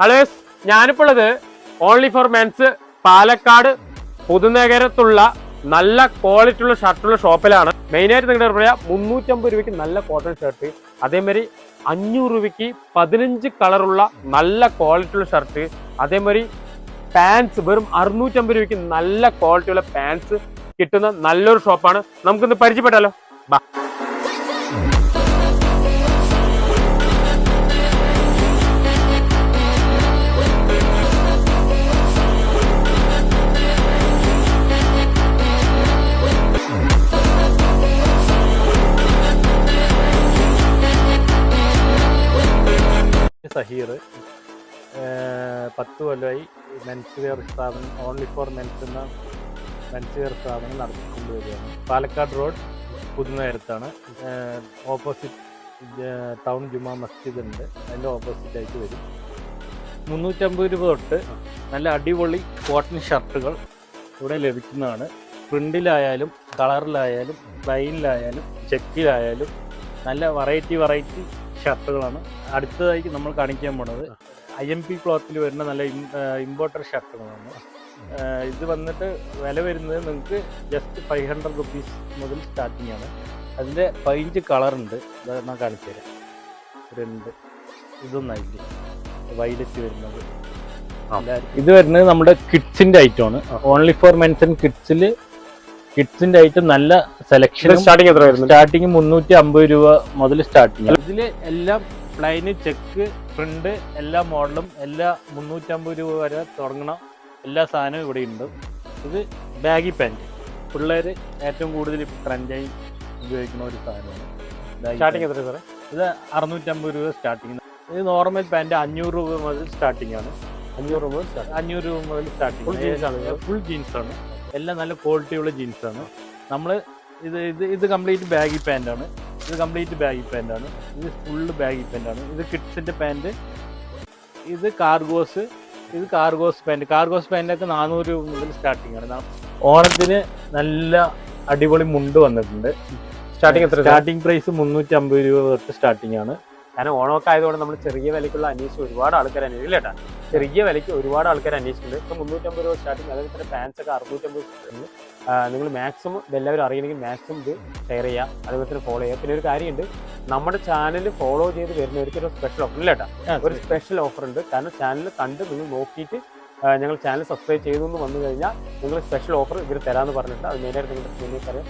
Hello ഞാനിപ്പോൾ ഉള്ളത് only for mens Palakkad പുതുനഗരത്തുള്ള നല്ല ക്വാളിറ്റി ഉള്ള ഷർട്ടുള്ള ഷോപ്പിലാണ് മെയിനായിട്ട് നിങ്ങളുടെ പറയാ മുന്നൂറ്റമ്പത് രൂപയ്ക്ക് നല്ല കോട്ടൺ ഷർട്ട് അതേമാതിരി അഞ്ഞൂറ് രൂപയ്ക്ക് പതിനഞ്ച് കളറുള്ള നല്ല ക്വാളിറ്റി ഉള്ള ഷർട്ട് അതേമാതിരി പാൻസ് വെറും അറുന്നൂറ്റമ്പത് രൂപയ്ക്ക് നല്ല ക്വാളിറ്റി ഉള്ള പാൻസ് കിട്ടുന്ന നല്ലൊരു ഷോപ്പാണ് നമുക്കിന്ന് പരിചയപ്പെട്ടാലോ? ബാ. സഹീർ. പത്ത് കൊല്ലമായി മെൻസ് വെയർ സ്ഥാപനം ഓൺലി ഫോർ മെൻസ് എന്ന മെൻസ് വെയർ സ്ഥാപനം നടത്തിക്കൊണ്ട് വരികയാണ് പാലക്കാട് റോഡ് പുതുനേരത്താണ്. ഓപ്പോസിറ്റ് ടൗൺ ജുമാ മസ്ജിദ് ഉണ്ട് അതിന്റെ ഓപ്പോസിറ്റായിട്ട് വരും. മുന്നൂറ്റമ്പത് രൂപ തൊട്ട് നല്ല അടിപൊളി കോട്ടൺ ഷർട്ടുകൾ ഇവിടെ ലഭിക്കുന്നതാണ്. പ്രിന്റിലായാലും കളറിലായാലും പ്ലെയിനിലായാലും ചെക്കിലായാലും നല്ല വെറൈറ്റി വെറൈറ്റി ഷർട്ടുകളാണ്. അടുത്തതായി നമ്മൾ കാണിക്കാൻ പോണത് ഐ എം പി ക്ലോത്തിൽ വരുന്ന നല്ല ഇമ്പോർട്ടർ ഷർട്ടുകളാണ്. ഇത് വന്നിട്ട് വില വരുന്നത് നിങ്ങൾക്ക് ജസ്റ്റ് ഫൈവ് ഹൺഡ്രഡ് റുപ്പീസ് മുതൽ സ്റ്റാർട്ടിംഗ് ആണ്. അതിന്റെ പതിനഞ്ച് കളറുണ്ട് ഞാൻ കാണിച്ചു തരാം. രണ്ട് ഇതൊന്നായിട്ട് വൈലറ്റ് വരുന്നത്. ഇത് വരുന്നത് നമ്മുടെ കിഡ്സിന്റെ ഐറ്റമാണ് ഓൺലി ഫോർ മെൻസ് ആൻഡ് കിഡ്സിൽ കിഡ്സിന്റെ ആയിട്ട് നല്ല സെലക്ഷൻ സ്റ്റാർട്ടിങ് എത്ര സ്റ്റാർട്ടിംഗ് സ്റ്റാർട്ടിങ് മുന്നൂറ്റി അമ്പത് രൂപ മുതൽ സ്റ്റാർട്ടിങ് ഇതിൽ എല്ലാം പ്ലൈന് ചെക്ക് ഫ്രണ്ട് എല്ലാ മോഡലും എല്ലാ മുന്നൂറ്റമ്പത് രൂപ വരെ തുടങ്ങണ. എല്ലാ സാധനവും ഇവിടെ ഉണ്ട്. ഇത് ബാഗി പാന്റ് പിള്ളേർ ഏറ്റവും കൂടുതൽ ട്രെൻഡായി ഉപയോഗിക്കുന്ന ഒരു സാധനമാണ്. സ്റ്റാർട്ടിംഗ്. എത്ര സാറേ? ഇത് അറുന്നൂറ്റമ്പത് രൂപ സ്റ്റാർട്ടിങ് ഇത് നോർമൽ പാന്റ് അഞ്ഞൂറ് രൂപ മുതൽ സ്റ്റാർട്ടിംഗ് ആണ്. അഞ്ഞൂറ് രൂപ അഞ്ഞൂറ് രൂപ മുതൽ സ്റ്റാർട്ടിംഗ് ഫുൾ ജീൻസ് ആണ് സ്റ്റാർട്ടിംഗ് ഫുൾ ജീൻസ് ആണ്. എല്ലാം നല്ല ക്വാളിറ്റിയുള്ള ജീൻസ് ആണ്. നമ്മൾ ഇത് ഇത് ഇത് കംപ്ലീറ്റ് ബാഗി പാന്റാണ് ഇത് കംപ്ലീറ്റ് ബാഗി പാന്റാണ് ഇത് ഫുള്ള് ബാഗി പാന്റാണ് ഇത് കിഡ്സിന്റെ പാന്റ് ഇത് കാർഗോസ് ഇത് കാർഗോസ് പാന്റ് കാർഗോസ് പാന്റൊക്കെ നാനൂറ് രൂപ മുതൽ സ്റ്റാർട്ടിംഗ് ആണ്. ഓണത്തിന് നല്ല അടിപൊളി മുണ്ട് വന്നിട്ടുണ്ട്. സ്റ്റാർട്ടിംഗ് സ്റ്റാർട്ടിംഗ് പ്രൈസ് മുന്നൂറ്റി അമ്പത് രൂപ തൊട്ട് സ്റ്റാർട്ടിംഗ് ആണ്. കാരണം ഓണമൊക്കെ ആയതുകൊണ്ട് നമ്മൾ ചെറിയ വിലയ്ക്കുള്ള അന്വേഷിച്ച് ഒരുപാട് ആൾക്കാർ അന്വേഷിക്കില്ല കേട്ടോ ചെറിയ വിലയ്ക്ക് ഒരുപാട് ആൾക്കാർ അന്വേഷിക്കുന്നുണ്ട് ഇപ്പം മുന്നൂറ്റമ്പത് രൂപ സ്റ്റാർട്ടിങ് അതേപോലെ തന്നെ പാൻസ് ഒക്കെ അറുന്നൂറ്റമ്പത് നിങ്ങൾ മാക്സിമം എല്ലാവരും അറിയണമെങ്കിൽ മാക്സിമം ഇത് ഷെയർ ചെയ്യുക അതുപോലെ തന്നെ ഫോളോ ചെയ്യുക പിന്നെ ഒരു കാര്യമുണ്ട്. നമ്മുടെ ചാനൽ ഫോളോ ചെയ്ത് വരുന്നവർക്ക് ഒരു സ്പെഷ്യൽ ഓഫർ ഇല്ല കേട്ടോ ഒരു സ്പെഷ്യൽ ഓഫർ ഉണ്ട്. കാരണം ചാനൽ കണ്ട് നിങ്ങൾ നോക്കിയിട്ട് ഞങ്ങൾ ചാനൽ സബ്സ്ക്രൈബ് ചെയ്തു എന്ന് വന്നു കഴിഞ്ഞാൽ നിങ്ങൾ സ്പെഷ്യൽ ഓഫർ ഇവർ തരാമെന്ന് പറഞ്ഞിട്ടുണ്ട്. അത് മെയിനായിട്ട് നിങ്ങളുടെ സ്ക്രീനിൽ അറിയാം.